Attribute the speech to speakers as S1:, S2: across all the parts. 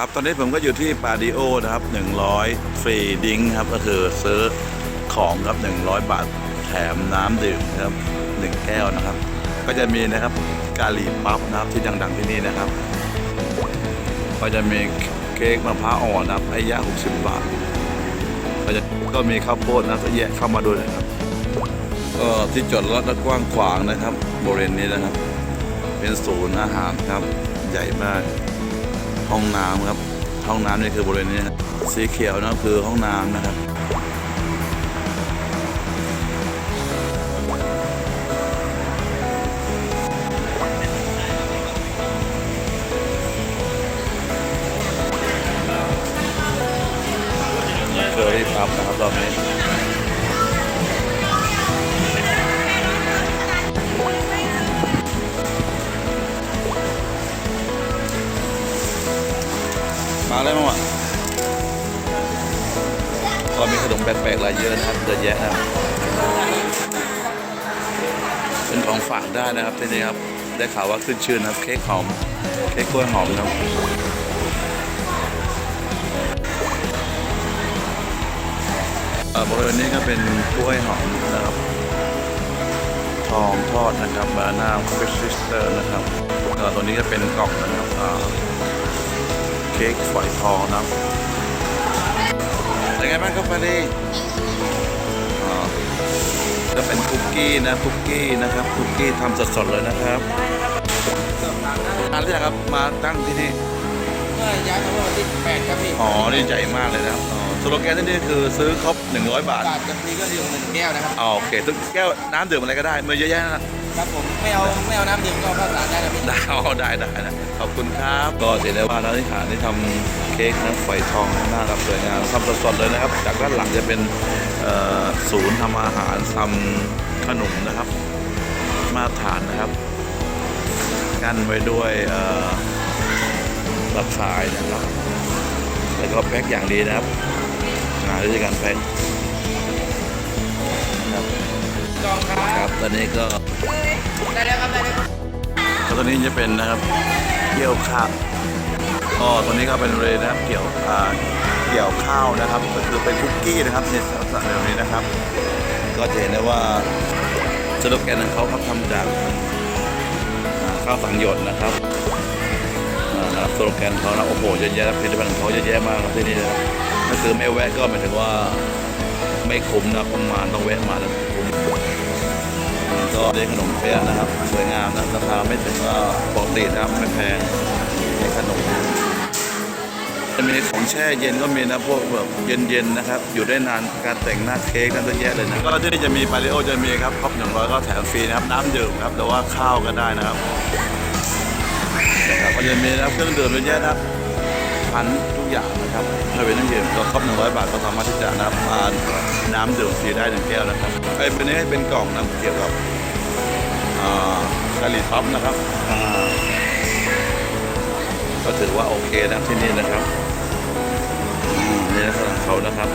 S1: ครับตอนนี้ผมก็อยู่ที่ปาดิโอนะครับ100ฟรีดิ้งครับก็คือซื้อของครับ100 บาทแถมน้ำดื่มครับ1แก้วนะครับ ก็จะมีนะครับกาลีปั๊บนะครับที่ดังๆที่นี่นะครับ ก็จะมีเค้กมะพร้าวอ่อนนะครับไอ้ย่า60 บาท ก็จะก็มีข้าวโพดนะก็แยกเข้ามาด้วยนะครับ ก็ที่จอดรถก็กว้างขวางนะครับบริเวณนี้นะครับ เป็นศูนย์อาหารครับใหญ่มาก ห้องน้ำครับ ห้องน้ำนี่คือบริเวณนี้นะสีเขียวนะคือห้องน้ำนะครับเคอรี่ปั๊บนะครับรอบนี้ ก็มีขนมแปลกๆหลายเยอะนะครับเยอะแยะนะครับเป็นของฝากได้นะครับที่นี่ครับได้ข่าวว่าขึ้นชื่อนะครับ เค้กหอมเค้กกล้วยหอมนะครับอ่อบริเวณนี้ก็เป็นกล้วยหอมนะครับ ทองทอดนะครับบานาฟิชซิสเตอร์นะครับแล้วตัวนี้ก็เป็นกล่องนะครับเค้กฝอยทองนะครับ เป็นไงบ้างครับมาดีอ่าก็เป็นคุกกี้นะคุกกี้นะครับคุกกี้ทำสดๆเลยนะครับนานหรือยังครับมาตั้งที่นี่
S2: เมื่อย้ายมาเมื่อวันที่8ครับพี่
S1: อ๋อนี่ใหญ่มากเลยนะครับอ๋อสโลแกนที่นี่คือซื้อครบ100 บาท
S2: บาทกับฟรีก็ดื่มหนึ่งแก้วนะครับ
S1: อ๋อโอเคทุกแก้วน้ำดื่มอะไรก็ได้มือเยอะแยะนะ ครับ
S2: ผมไม่เอาไม่เอาน้ำดื่มก็ข้าวสารได้นะพี่
S1: ได้อ๋อได้ได้นะขอบคุณครับ ก็เห็นได้วว่าร้านอาหารที่ทำเค้กนะฝอยทองน่ารับสวยงามทำสดๆเลยนะครับ จากด้านหลังจะเป็นศูนย์ทำอาหารทำขนมนะครับ มาตรฐานนะครับกั้นไว้ด้วยเอ่อตะข่ายนะครับ แล้วก็แพ็คอย่างดีนะครับงานด้วยการแพ็ค
S2: จองครั
S1: ครับบตอนนี้ก็
S2: ได้แล้วครับได้แล้ว
S1: แล้วตัวนี้จะเป็นนะครับเกี่ยวข้าวก็ตัวนี้ก็เป็นเลยนะครับเกี่ยวอ่าเกี่ยวข้าวนะครับ ก็คือเป็นคุกกี้นะครับในลักษณะแบบนี้นะครับ ก็จะเห็นได้ว่าสโลแกนของเขาครับทำจากอ่าข้าวสังหยดนะครับอ่านะครับสโลแกนเขานะโอ้โหเยอะแยะผลิตภัณฑ์ของเขาเยอะแยะมากครับที่นี่นะครับถ้าคือไม่แวะก็หมายถึงว่าไม่คุ้มนะประมาณต้องแวะมาแล้วคุ้ม ก็ได้ขนมเปี๊ยะนะครับ สวยงามนะราคาไม่ถึงว่าปกตินะครับไม่แพงในขนมจะมีของแช่เย็นก็มีนะพวกแบบเย็นๆนะครับ อยู่ได้นานการแต่งหน้าเค้กกันเยอะแยะเลยนะก็ที่นี่จะมีปาริโอจะมีครับครบหนึ่งร้อยก็แถมฟรีนะครับน้ำดื่มครับหรือว่าข้าวก็ได้นะครับนะครับก็จะมีนะเครื่องดื่มเยอะแยะนะครับ พันทุกอย่างนะครับถ้าเป็นน้ำดื่มก็ครบหนึ่งร้อยบาทก็สามารถที่จะนะครับมาน้ำดื่มฟรีได้หนึ่งแก้วนะครับไอ้เป็นนี้เป็นกล่องนะเกี่ยวกับอ่ากะหรี่ปั๊บนะครับก็ถือว่าโอเคนะที่นี่นะครับอืมนี่ลักษณะของเขานะครับ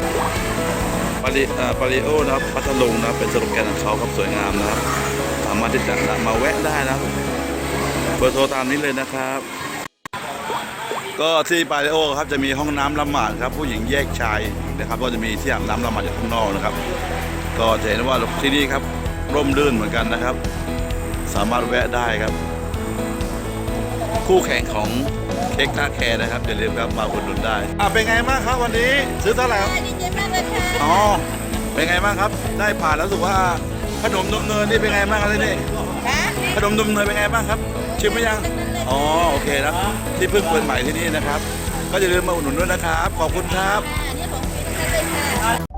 S1: ปาริปาริโอนะครับพัทลุงนะเป็นสโลแกนของเขาครับสวยงามนะครับ สามารถที่จะมาแวะได้นะเบอร์โทรตามนี้เลยนะครับ ก็ที่ปาริโอครับจะมีห้องน้ำละหมาดครับผู้หญิงแยกชายนะครับ ก็จะมีที่อาบน้ำละหมาดอยู่ข้างนอกนะครับ ก็จะเห็นว่าที่นี่ครับร่มรื่นเหมือนกันนะครับ สามารถแวะได้ครับ คู่แข่งของเค้กท่าแคร์นะครับอย่าลืมครับมาอุดหนุนได้อะเป็นไงบ้างครับวันนี้ซื้อเท่าไหร่ครับ
S3: ดีใจมากเลยค่ะ
S1: อ๋อเป็นไงบ้างครับ ได้ผ่านแล้วรู้สึกว่าขนมนมเนยนี่เป็นไงบ้างครับที่นี่
S3: ค่ะ
S1: ขนมนมเนยเป็นไงบ้างครับชิมไหมยัง อ๋อโอเคนะที่เพิ่งเปิดใหม่ที่นี่นะครับ ก็อย่าลืมมาอุดหนุนด้วยนะครับ ขอบคุณครับ
S3: อันนี้ของฟรีทั้งนั้นเลยค่ะ